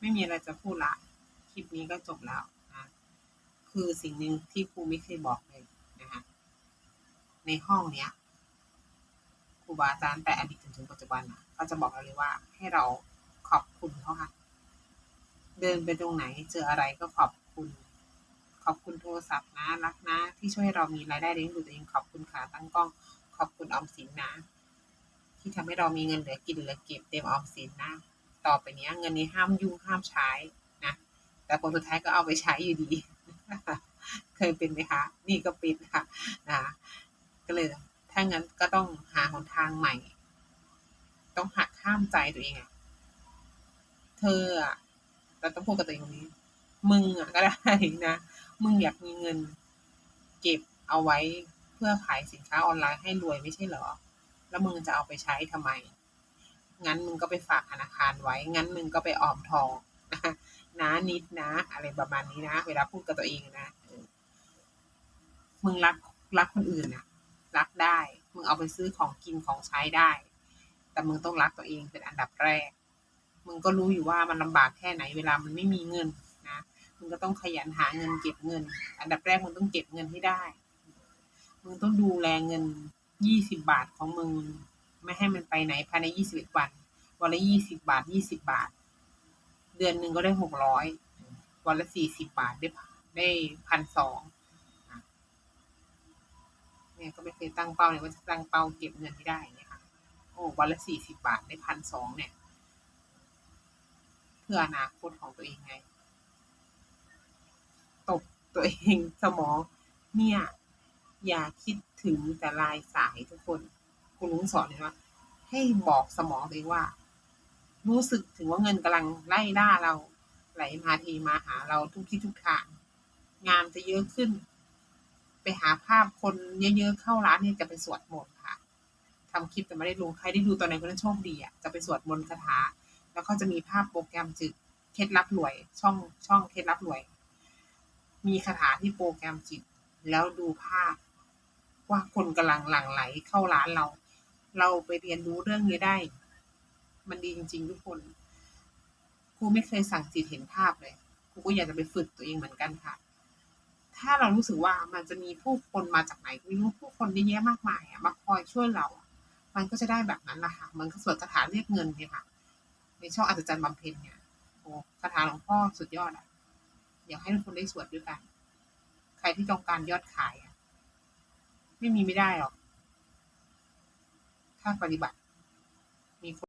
ไม่มีอะไรจะพูดละ คลิปนี้ก็จบแล้วนะคือสิ่งหนึ่งที่ครูไม่เคยบอกเลยนะคะในห้องเนี้ยครูบาอาจารย์แต่อดีตจนถึงปัจจุบันอะเขาจะบอกเราเลยว่า ให้เราขอบคุณเขาค่ะ เดินไปตรงไหนเจออะไรก็ขอบคุณ ขอบคุณโทรศัพท์นะรักนะ ที่ช่วยเรามีรายได้เลี้ยงดูตัวเองขอบคุณขาตั้งกล้อง ขอบคุณออมสินนะ ที่ทำให้เรามีเงินเหลือกินเหลือเก็บเต็มออมสินนะ ต่อไปเนี้ย เงินนี้ห้ามยุ่งห้ามใช้นะแต่ผลสุดท้ายก็เอาไปใช้อยู่ดีเคยเป็นไหมคะ นี่ก็เป็นค่ะนะก็เลยถ้างั้นก็ต้องหาหนทางใหม่ ต้องหักห้ามใจตัวเองอะเธออะเราต้องพูดกับตัวเองตรงนี้ มึงอะก็ได้นะ มึงอยากมีเงิน เก็บเอาไว้เพื่อขายสินค้าออนไลน์ให้รวยไม่ใช่เหรอ แล้วมึงจะเอาไปใช้ทำไม งั้นมึงก็ไปฝากธนาคารไว้ งั้นมึงก็ไปออมทองนะนะนิดนะ อะไรประมาณนี้นะ เวลาพูดกับตัวเองนะมึงรักรักคนอื่นน่ะรักได้ มึงเอาไปซื้อของกินของใช้ได้ แต่มึงต้องรักตัวเองเป็นอันดับแรก มึงก็รู้อยู่ว่ามันลำบากแค่ไหน เวลามันไม่มีเงินนะมึงก็ต้องขยันหาเงินเก็บเงิน อันดับแรกมึงต้องเก็บเงินให้ได้ มึงต้องดูแลเงินยี่สิบบาทของมึง ไม่ให้มันไปไหนภายในยี่สิบเอ็ดวัน วันละยี่สิบาทยี่สิบาท เดือนหนึ่งก็ได้หกร้อยวันละสี่สิบาทได้ได้พันสองเนี่ยก็ไม่เคยตั้งเป้าเลยว่าจะตั้งเป้าเก็บเงินให้ได้เนี่ยค่ะโอ้วันละสี่สิบาทได้พันสองเนี่ย เพื่ออนาคตของตัวเองไงตบตัวเองสมองเนี่ย อย่าคิดถึงแต่ลายสายทุกคน คุณลุงสอนเลยว่าให้บอกสมองตัวเองว่า รู้สึกถึงว่าเงินกำลังไล่ล่าเรา ไหลมาทีมาหาเราทุกที่ทุกทางงานจะเยอะขึ้น ไปหาภาพคนเยอะๆเข้าร้านเนี่ยจะไปสวดมนต์ค่ะทำคลิปแต่ไม่ได้ลงใครได้ดูตอนไหนก็นั้โชคดีอะจะไปสวดมนต์คาถา แล้วก็จะมีภาพโปรแกรมจิตเคล็ดลับรวย ช่องช่องเคล็ดลับรวย มีคาถาที่โปรแกรมจิต แล้วดูภาพว่าคนกำลังหลั่งไหลเข้าร้านเรา เราไปเรียนรู้เรื่องนี้ได้ มันดีจริง ๆ ทุกคนครูไม่เคยสั่งจิตเห็นภาพเลยครูก็อยากจะไปฝึกตัวเองเหมือนกันค่ะ ถ้าเรารู้สึกว่ามันจะมีผู้คนมาจากไหนไม่รู้ผู้คนเยอะแยะมากมายอะมาคอยช่วยเรา มันก็จะได้แบบนั้นแหละค่ะมันก็สวดคาถาเรียกเงินเนี่ยค่ะในช่องอัศจรรย์บำเพ็ญเนี่ยโอ้คาถาหลวงพ่อสุดยอดอะอยากให้ทุกคนได้สวดด้วยกัน ใครที่ต้องการยอดขายอะ ไม่มีไม่ได้หรอกางปฏิบัติ มีค